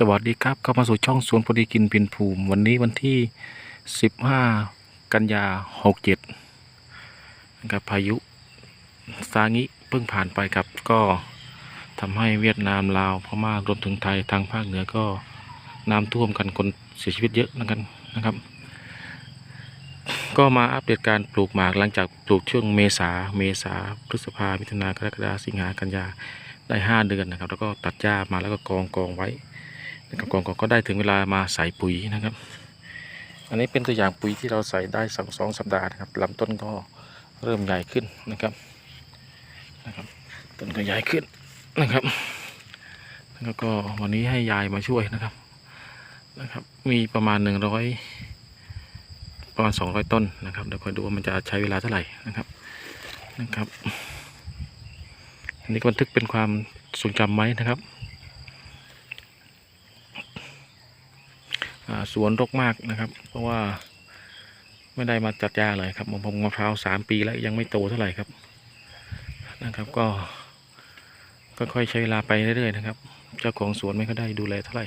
สวัสดีครับเข้ามาสู่ช่องสวนพอดีกินพินภูมิ วันนี้วันที่ 15 กันยา 67นะครับพายุซางิเพิ่งผ่านไปครับ ก็ทำให้เวียดนามลาวพม่ารวมถึงไทยทางภาคเหนือก็น้ำท่วมกันคนเสียชีวิตเยอะนะครับนะครับ ก็มาอัปเดตการปลูกหมากหลังจากปลูกช่วงเมษาเมษาพฤษภามิถุนากรกฎาสิงหากันยาได้ห้าเดือนนะครับ แล้วก็ตัดหญ้ามาแล้วก็กองกองไว้ นะครับกองกองก็ได้ถึงเวลามาใส่ปุ๋ยนะครับ อันนี้เป็นตัวอย่างปุ๋ยที่เราใส่ได้สองสองสัปดาห์นะครับลำต้นก็เริ่มใหญ่ขึ้นนะครับนะครับต้นก็ใหญ่ขึ้นนะครับแล้วก็วันนี้ให้ยายมาช่วยนะครับนะครับ มีประมาณหนึ่งร้อยประมาณสองร้อยต้นนะครับเดี๋ยวคอยดูว่ามันจะใช้เวลาเท่าไหร่นะครับนะครับอันนี้บันทึกเป็นความทรงจำไว้นะครับ อ่า สวนรกมากนะครับ เพราะว่าไม่ได้มาจัดยาเลยครับผมพร้าวมะพร้าวสามปีแล้วยังไม่โตเท่าไหร่ครับนะครับก็ก็ค่อยใช้เวลาไปเรื่อยๆนะครับ เจ้าของสวนไม่ก็ได้ดูแลเท่าไหร่